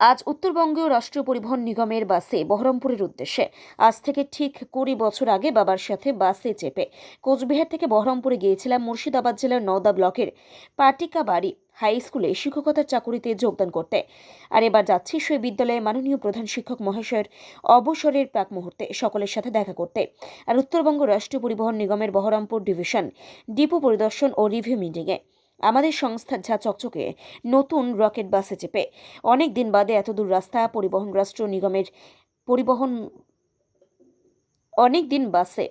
আজ উত্তরবঙ্গীয় রাষ্ট্রীয় পরিবহন নিগমের বাসে বহরমপুরের উদ্দেশ্যে। আজ থেকে ঠিক কুড়ি বছর আগে বাবার সাথে বাসে চেপে কোচবিহার থেকে বহরমপুরে গিয়েছিলাম মুর্শিদাবাদ জেলার নওদা ব্লকের পাটিকা বাড়ি হাই স্কুলে শিক্ষকতার চাকুরিতে যোগদান করতে। আর এবার যাচ্ছি সেই বিদ্যালয়ে মাননীয় প্রধান শিক্ষক মহাশয়ের অবসরের প্রাক মুহূর্তে সকলের সাথে দেখা করতে। আর উত্তরবঙ্গ রাষ্ট্রীয় পরিবহন নিগমের বহরমপুর ডিভিশন, ডিপো পরিদর্শন ও রিভিউ মিটিংয়ে আমাদের সংস্থার ঝা চকচকে নতুন রকেট বাসে চেপে। অনেক দিন বাদে এত দূর রাস্তা, পরিবহন রাষ্ট্র নিগমের পরিবহন অনেক দিন বাসে,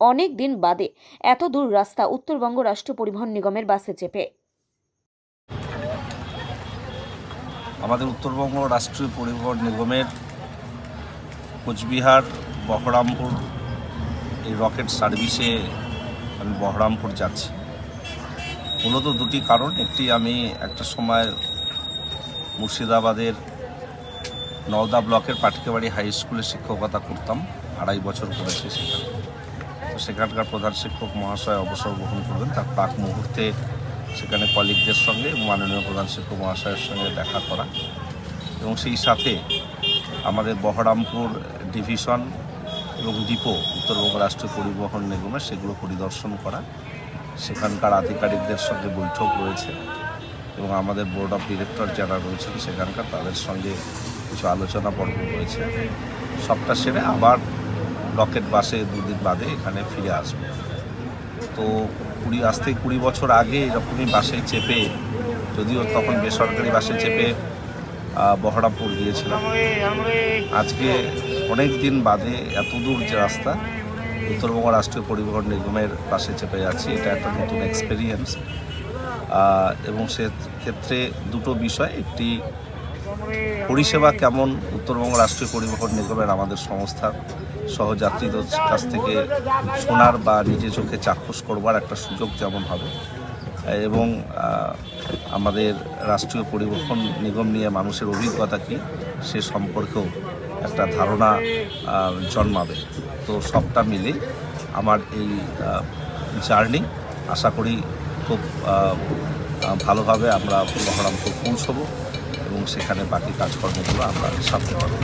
অনেক দিন বাদে এত দূর রাস্তা উত্তরবঙ্গ রাষ্ট্র পরিবহন নিগমের বাসে চেপে। আমাদের উত্তরবঙ্গ রাষ্ট্রীয় পরিবহন নিগমের কোচবিহার, বহরমপুর এই রকেট সার্ভিসে আমি বহরমপুর যাচ্ছি। মূলত দুটি কারণ। একটি আমি একটা সময় মুর্শিদাবাদের নওদা ব্লকের পাটিকাবাড়ি হাই স্কুলে শিক্ষকতা করতাম, আড়াই বছর করেছি সেখানে। তো সেখানকার প্রধান শিক্ষক মহাশয় অবসর গ্রহণ করবেন। তার প্রাক মুহূর্তে সেখানে কলিগদের সঙ্গে মাননীয় প্রধান শিক্ষক মহাশয়ের সঙ্গে দেখা করা। এবং সেই সাথে আমাদের বহরামপুর ডিভিশন এবং ডিপো উত্তরবঙ্গ রাষ্ট্রীয় পরিবহন নিগমে সেগুলো পরিদর্শন করা। সেখানকার আধিকারিকদের সঙ্গে বৈঠক রয়েছে এবং আমাদের বোর্ড অফ ডিরেক্টর যারা রয়েছেন সেখানকার তাদের সঙ্গে কিছু আলোচনা পর্ব রয়েছে। সবটা সেরে আবার রকেট বাসে দুদিন বাদে এখানে ফিরে আসব। তো কুড়ি, আজ থেকে কুড়ি বছর আগে এরকমই বাসে চেপে, যদিও তখন বেসরকারি বাসে চেপে বহরমপুর গিয়েছিলাম। আজকে অনেক দিন বাদে এত দূর যে রাস্তা উত্তরবঙ্গ রাষ্ট্রীয় পরিবহন নিগমের পাশে চেপে যাচ্ছি এটা একটা নতুন এক্সপেরিয়েন্স এবং সে ক্ষেত্রে দুটো বিষয়। একটি, পরিষেবা কেমন উত্তরবঙ্গ রাষ্ট্রীয় পরিবহন নিগমের আমাদের সংস্থার সহযাত্রীদের কাছ থেকে শোনার বা নিজে চোখে চাক্ষুষ করবার একটা সুযোগ যেমন হবে। এবং আমাদের রাষ্ট্রীয় পরিবহন নিগম নিয়ে মানুষের অভিজ্ঞতা কী, সে সম্পর্কেও একটা ধারণা জন্মাবে। তো সবটা মিলে আমার এই জার্নি আশা করি খুব ভালোভাবে আমরা বহরমপুর পৌঁছবো এবং সেখানে বাকি কাজকর্মগুলো আমরা সামনে পাবো